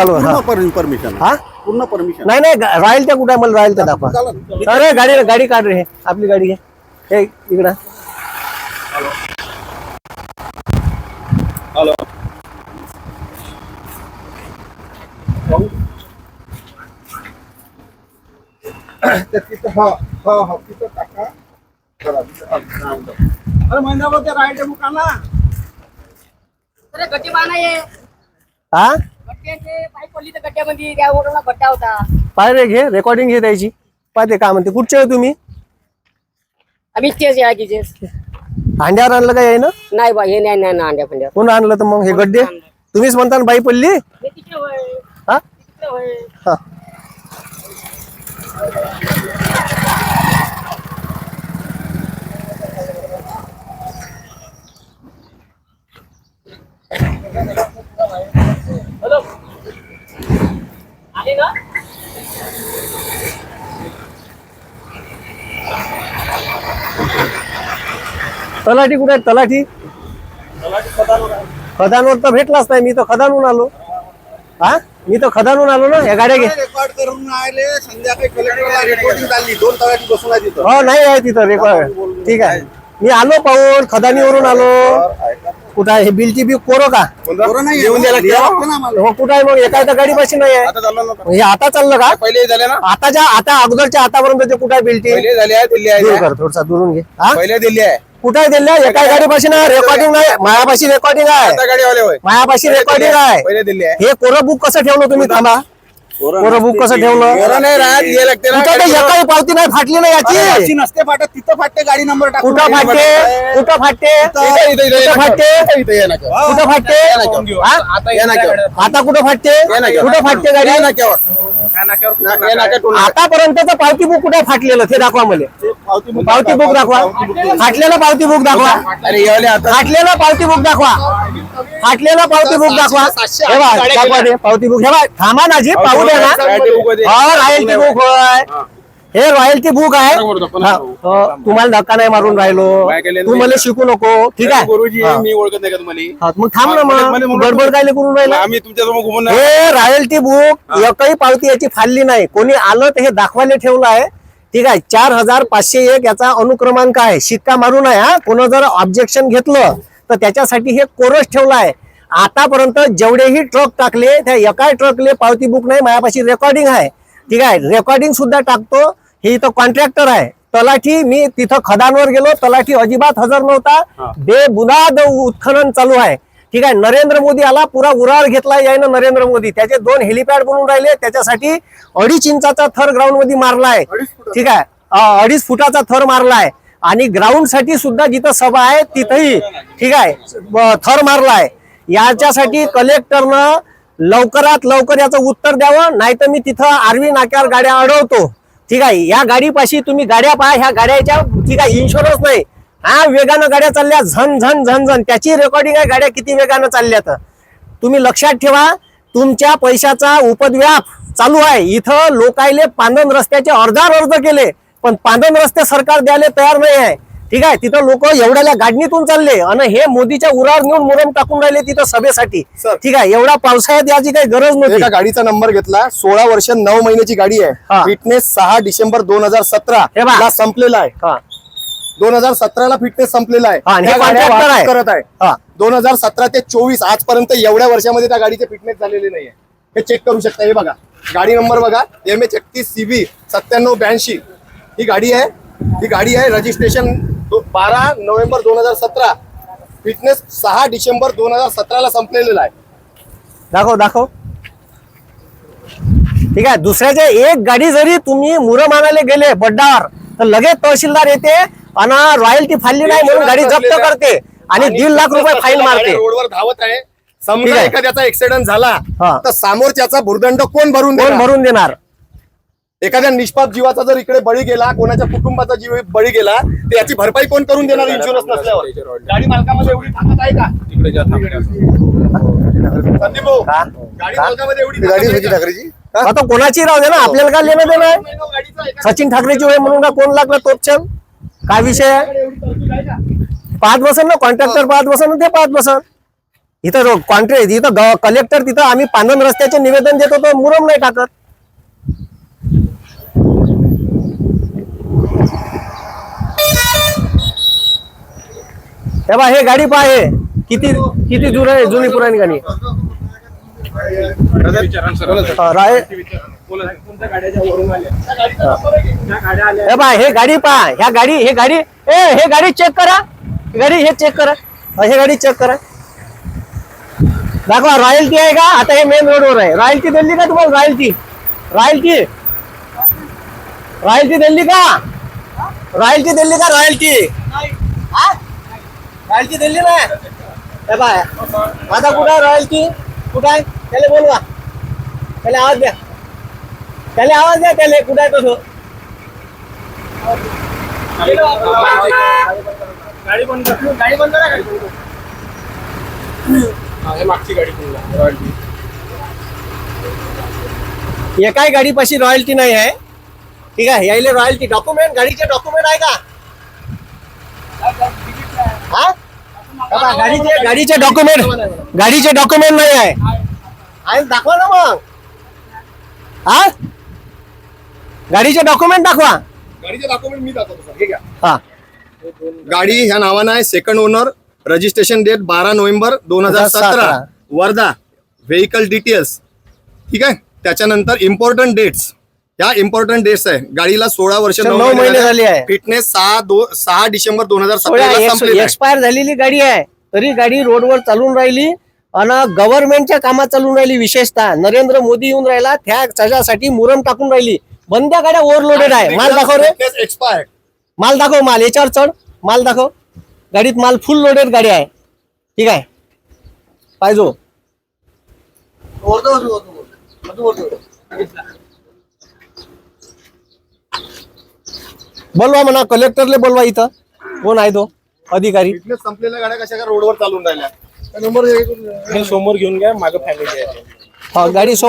चालू आहे, हा. पूर्ण परमिशन हा? पूर्ण परमिशन नाही नाही गा- रॉयलच्या कुठे आहे मला रॉयलच्या दाखवा. चालेल. अरे गाडी गाडी काढ रे. आपली गाडी घे. हे इकडं. हॅलो. तिथं तिथं टाका. चला, तिथं. अरे महिनाभर ते राईट मुकाला अरे गड्डे बाणा ये हा? गड्ड्यामध्ये गड्डा होता. पाय रे घे रेकॉर्डिंग घे त्याची. पाहते काय म्हणते कुठचे आहे तुम्ही? आम्ही तेच या की तेच हांड्यावर आणलं काय आहे ना? नाही बा हे नाही नाही ना अंड्या फंड्या कोण आणलं तर मग हे गड्डे? तुम्हीच म्हणता ना बाई पडली? हे तिकडे होय. हा तिकडे होय. हा आले ना तलाठी कुठे आहे तलाठी? खदानवर तर भेटलाच नाही. मी तर खदानून आलो. हा? मी तर खदानून आलो ना. या गाड्या घे. रेकॉर्ड करून आले. संध्याकाळी कलेक्टरला रेकॉर्डिंग चालली. दोन तळ्याची बसून आहे तिथं. हो नाही आहे तिथं रेकॉर्ड ठीक आहे. मी आलो पाहून. खदानीवरून आलो. कुठं आहे? हे बिलची बी कोरो का? नाही येऊन द्यायला. हो कुठं आहे मग? एका एका गाडी पाशी नाही आहे. आता चाललं ना हे आता चाललं का? पहिले झाले ना. आताच्या आता अगोदरच्या आतापर्यंत कुठं आहे बिल्टी पहिले झाले आहे दिल्ली आहे. दूर कर थोडसा दुरून घे. हा? पहिले दिल्ली आहे. कुठं आहे दिल्या एका गाडी पाशी ना रेकॉर्डिंग नाही मायापाशी रेकॉर्डिंग आहे. आता गाडी वाले होय. मायापाशी रेकॉर्डिंग आहे आहे. हे कोरं बुक कसं ठेवलं तुम्ही? थांबा. कोरं बुक कसं ठेवलं? एकाही पावती नाही फाटली नाही याची. याची नसते फाटत. तिथं फाटते गाडी नंबर कुठं फाटते? कुठं फाटते? कुठं फाटते. कुठं फाटते? आता कुठं फाटते. कुठं फाटते गाडी? आतापर्यंतचं पावती बुक कुठे फाटलेलं ते दाखवा मला. पावती बुक पावती बुक दाखवा. फाटलेलं पावती बुक दाखवा. अरे ये वाले आता. फाटलेलं पावती बुक दाखवा. फाटलेलं पावती बुक दाखवा. हे ते पावती बुक हे बघ, थांबा ना जी पाहू द्या ना. हो रॉयल्टी बुक होय. हे रॉयल्टी बुक आहे. हा, तुम्हाला धक्का नाही मारून राहिलो. काय केलेलं तू. मला शिकू नको ठीक आहे? गुरुजी हा. मी ओळखत नाही का तुम्हाला? हा, मग थांब ना मला- मग. मला- गडबड काय करून राहिला? आम्ही घुमून नाही. हे रॉयल्टी बुक एकही पावती याची फाडली नाही. कोणी आलं तर हे दाखवायला ठेवलं आहे. ठीक आहे चार हजार पाचशे एक याचा अनुक्रमांक आहे. शिक्का मारून आहे हा. कोण जर ऑब्जेक्शन घेतलं तर त्याच्यासाठी हे कोरस ठेवलं आहे. आतापर्यंत जेवढेही ट्रक टाकले त्या एकाही ट्रकले पावती बुक नाही माझ्यापाशी रेकॉर्डिंग आहे. ठीक आहे रेकॉर्डिंग सुद्धा टाकतो. हे इथं कॉन्ट्रॅक्टर आहे. तलाठी मी तिथं खदानवर गेलो तलाठी अजिबात हजर नव्हता. बेबुनाद उत्खनन चालू आहे. ठीक आहे नरेंद्र मोदी आला पुरा उरावर घेतला यायनं नरेंद्र मोदी. त्याचे दोन हेलिपॅड बनवून राहिले त्याच्यासाठी अडीच इंचाचा थर ग्राउंडमध्ये मारलाय ठीक आहे अडीच फुटाचा थर मारलाय. आणि ग्राउंडसाठी सुद्धा जिथं सभा आहे तिथंही ठीक आहे थर मारलाय. याच्यासाठी कलेक्टरनं लवकरात लवकर याचं उत्तर द्यावं नाही तर मी तिथं आरवी नाक्यावर गाड्या अडवतो. ठीक आहे या गाडीपाशी तुम्ही गाड्या पहा ह्या गाड्याच्या ठीक आहे इन्शुरन्स नाही. हा वेगानं गाड्या चालल्या झन झन झन झन. त्याची रेकॉर्डिंग आहे गाड्या किती वेगानं चालल्या तर तुम्ही लक्षात ठेवा तुमच्या पैशाचा उपद्व्याप चालू आहे. इथं लोकायले पांदन रस्त्याचे अर्धार अर्ज केले पण पांदन रस्ते सरकार द्यायला तयार नाही आहे. ठीक आहे? तिथं लोक एवढ्याला गाडणीतून चालले आणि हे मोदीच्या उरावर नेऊन मुरम टाकून राहिले तिथं सभेसाठी. सर. ठीक आहे? एवढा पावसाळ्यात याची काही गरज नव्हती. गाडीचा नंबर घेतला. सोळा वर्ष नऊ महिन्याची गाडी हा. आहे फिटनेस सहा डिसेंबर दोन हजार सतरा. हे. ला संपलेला आहे. हा. दोन हजार सतराला फिटनेस संपलेला आहे. हा, आणि हे त्या गाड्या contractor वाहतूक आहे. करत आहे. हा. दोन हजार सतरा ते चोवीस आजपर्यंत एवढ्या वर्षामध्ये त्या गाडीचे फिटनेस झालेले नाहीये. हे चेक करू शकता. हे बघा. गाडी नंबर बघा. एम एच एकतीस सी बी सत्त्याण्णव ब्याऐंशी. ही गाडी आहे. ही गाडी आहे रजिस्ट्रेशन बारा नोव्हेंबर दोन हजार सतरा फिटनेस सहा डिसेंबर दोन हजार सतराला संपलेला आहे दाखव दाखव ठीक आहे दुसऱ्याच्या एक गाडी जरी तुम्ही मुरम आणायला गेले बड्डावर तर लगेच तहसीलदार येते आणि रॉयल्टी फाडली नाही म्हणून गाडी जप्त करते आणि दीड लाख रुपये फाईन मारते रोडवर धावत आहे समजा. एखाद्याचा ऍक्सिडेंट झाला. तर समोरच्याचा भूर्दंड कोण भरून? भरून देणार एखाद्या निष्पाप जीवाचा जर इकडे बळी गेला कोणाच्या कुटुंबाचा जीव बळी गेला तर याची भरपाई कोण करून देणार इन्शुरन्स नसल्यावर? गाडी मालकामध्ये एवढी ताकद आहे का? तिकडे जा, थांबण्या. संदीप भाऊ? गाडी? मालकामध्ये एवढी गाडी होती? ठाकरेची? आता कोणाची राहू दे ना आपल्याला काय लेणं देणं आहे? सचिन ठाकरेची होय म्हणून का कोण लागलं तोपचल काय विषय आहे? पाच बसन ना कॉन्ट्रॅक्टर पाच बसन ते पाच बसन. इथं कॉन्ट्रॅक्ट इथं कलेक्टर तिथं आम्ही पांधन रस्त्याचे निवेदन देत होतो मुरम नाही टाकत. हे बा हे गाडी पहा हे. किती किती जुन आहे जुनी पुराणी गाडी? राय हे बा हे गाडी पहा ह्या गाडी हे गाडी ए हे गाडी चेक करा. गाडी हे चेक करा. हे गाडी चेक करा. दाखवा रॉयल्टी आहे का? आता हे मेन रोडवर आहे. रॉयल्टी दिली का तुम्हाला रॉयल्टी रॉयल्टी रॉयल्टी दिली का? रॉयल्टी दिली का रॉयल्टी रॉयल्टी दिली ना हे बाय आता कुठं आहे रॉयल्टी कुठं आहे त्याला बोलवा। त्याला आवाज़ द्या त्याला आवाज़ द्या त्याला कुठं आहे तसं गाडी बंद कर। गाडी बंद करा। गाडी बंद हा, हे मागची गाडी पुन्हा रॉयल्टी एकाही गाडीपाशी रॉयल्टी नाही आहे? ठीक आहे यायले रॉयल्टी डॉक्युमेंट गाडीचे डॉक्युमेंट आहे का? गाडीचे गाडीचे डॉक्युमेंट गाडीचे डॉक्युमेंट नाही आहे. आहे दाखवा ना मग. हा? गाडीचे डॉक्युमेंट दाखवा. गाडीचे डॉक्युमेंट मी दाखवतो सर. हे घ्या. हा. गाडी ह्या नावानं आहे सेकंड ओनर रजिस्ट्रेशन डेट बारा नोव्हेंबर दोन हजार सतरा. 2017. वर्धा व्हेकल डिटेल्स ठीक आहे? त्याच्यानंतर इम्पॉर्टंट डेट्स ह्या इम्पॉर्टंट डेट्स आहे. गाडीला सोळा वर्ष नऊ महिने झाले. आहे. फिटनेस सहा दो सहा डिसेंबर दोन हजार सतरा आहे. एक्सपायर झालेली गाडी आहे. तरी गाडी रोडवर चालून राहिली आणि गव्हर्नमेंटच्या कामात चालून राहिली विशेषतः. नरेंद्र मोदी येऊन राहिला त्या त्याच्यासाठी मुरम टाकून राहिली. बंद्या गाड्या ओव्हरलोडेड आहे. माल दाखव रे. Expired. माल दाखव माल याच्यावर चढ. माल दाखव. गाडीत माल फुल लोडेड गाडी आहे. ठीक आहे. पाहिजो बोलवा म्हणा कलेक्टरले बोलवा इथं. कोण आहे तो? अधिकारी. संपलेल्या गाड्या कशा काय रोडवर चालून राहिल्या? नंबर हे समोर घेऊन घ्या मागं फॅमिली आहे. हा, गाडी सोम